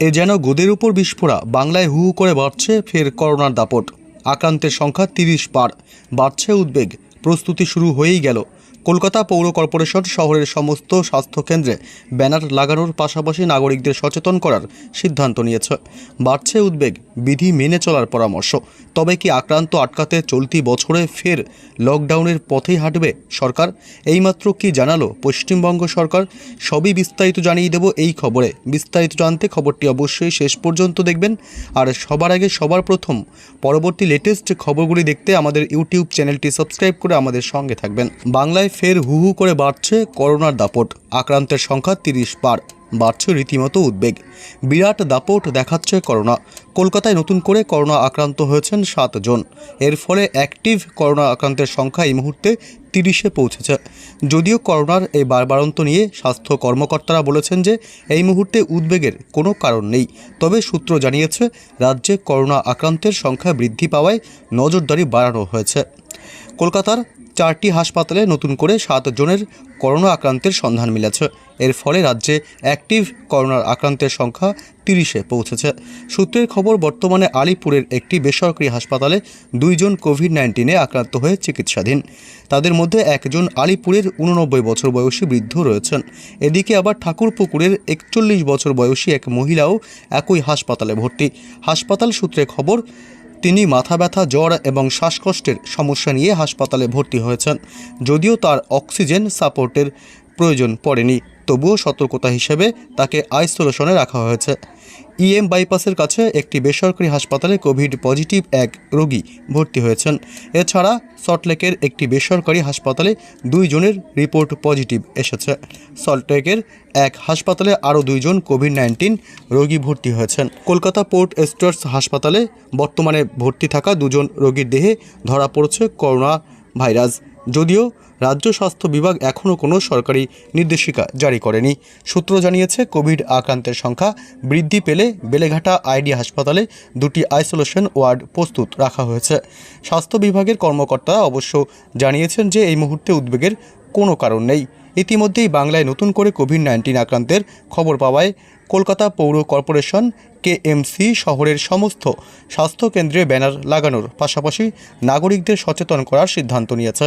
এ যেন গোদের উপর বিস্ফোরা, বাংলায় হু করে বাড়ছে ফের করোনার দাপট। আক্রান্তের সংখ্যা তিরিশ পার, বাড়ছে উদ্বেগ। প্রস্তুতি শুরু হয়েই গেল। কলকাতা পৌর কর্পোরেশন শহরের সমস্ত স্বাস্থ্যকেন্দ্রে ব্যানার লাগানোর পাশাপাশি নাগরিকদের সচেতন করার সিদ্ধান্ত নিয়েছে। বাড়ছে উদ্বেগ, বিধি মেনে চলার পরামর্শ। তবে কি আক্রান্ত আটকাতে চলতি বছরে ফের লকডাউনের পথেই হাঁটবে সরকার? এইমাত্র কি জানালো পশ্চিমবঙ্গ সরকার? সবই বিস্তারিত জানিয়ে দেব এই খবরে। বিস্তারিত জানতে খবরটি অবশ্যই শেষ পর্যন্ত দেখবেন। আর সবার আগে সবার প্রথম, পরবর্তী লেটেস্ট খবরগুলি দেখতে আমাদের ইউটিউব চ্যানেলটি সাবস্ক্রাইব করে আমাদের সঙ্গে থাকবেন। বাংলায় ফের হু হু করে বাড়ছে করোনার দাপট। আক্রান্তের সংখ্যা তিরিশ পার বাড়ছে রীতিমতো উদ্বেগ। বিরাট দাপট দেখাচ্ছে করোনা। কলকাতায় নতুন করে করোনা আক্রান্ত হয়েছেন সাতজন এর ফলে অ্যাক্টিভ করোনা আক্রান্তের সংখ্যা এই মুহূর্তে তিরিশে পৌঁছেছে। যদিও করোনার এই বারবারন্ত নিয়ে স্বাস্থ্য কর্মকর্তারা বলেছেন যে, এই মুহূর্তে উদ্বেগের কোনো কারণ নেই। তবে সূত্র জানিয়েছে, রাজ্যে করোনা আক্রান্তের সংখ্যা বৃদ্ধি পাওয়ায় নজরদারি বাড়ানো হয়েছে। কলকাতার চারটি হাসপাতালে নতুন করে সাত জনের করোনা আক্রান্তের সন্ধান মিলেছে। এর ফলে রাজ্যে অ্যাক্টিভ করোনার আক্রান্তের সংখ্যা তিরিশে পৌঁছেছে। সূত্রের খবর, বর্তমানে আলিপুরের একটি বেসরকারি হাসপাতালে দুইজন কোভিড নাইন্টিনে আক্রান্ত হয়ে চিকিৎসাধীন। তাদের মধ্যে একজন আলিপুরের উননব্বই বছর বয়সী বৃদ্ধ রয়েছেন। এদিকে আবার ঠাকুরপুকুরের একচল্লিশ বছর বয়সী এক মহিলাও একই হাসপাতালে ভর্তি। হাসপাতাল সূত্রে খবর তিনি মাথা ব্যথা, জ্বর এবং শ্বাসকষ্টের সমস্যা নিয়ে হাসপাতালে ভর্তি হয়েছেন। যদিও তার অক্সিজেন সাপোর্টের প্রয়োজন পড়েনি, তবুও সতর্কতা হিসেবে তাকে আইসোলেশনে রাখা হয়েছে। ইএম বাইপাসের কাছে একটি বেসরকারি হাসপাতালে কোভিড পজিটিভ এক রোগী ভর্তি হয়েছেন। এছাড়া সল্টলেকের একটি বেসরকারি হাসপাতালে দুইজনের রিপোর্ট পজিটিভ এসেছে। সল্টলেকের এক হাসপাতালে আরও দুইজন কোভিড নাইন্টিন রোগী ভর্তি হয়েছেন। কলকাতা পোর্ট এস্টার্স হাসপাতালে বর্তমানে ভর্তি থাকা দুজন রোগীর দেহে ধরা পড়েছে করোনা ভাইরাস। যদিও রাজ্য স্বাস্থ্য বিভাগ এখনও কোনো সরকারি নির্দেশিকা জারি করেনি। সূত্র জানিয়েছে, কোভিড আক্রান্তের সংখ্যা বৃদ্ধি পেলে বেলেঘাটা আইডি হাসপাতালে দুটি আইসোলেশন ওয়ার্ড প্রস্তুত রাখা হয়েছে। স্বাস্থ্য বিভাগের কর্মকর্তারা অবশ্য জানিয়েছেন যে এই মুহূর্তে উদ্বেগের কোনো কারণ নেই। ইতিমধ্যেই বাংলায় নতুন করে কোভিড নাইন্টিন আক্রান্তের খবর পাওয়ায় কলকাতা পৌর কর্পোরেশন কেএমসি শহরের সমস্ত স্বাস্থ্যকেন্দ্রে ব্যানার লাগানোর পাশাপাশি নাগরিকদের সচেতন করার সিদ্ধান্ত নিয়েছে।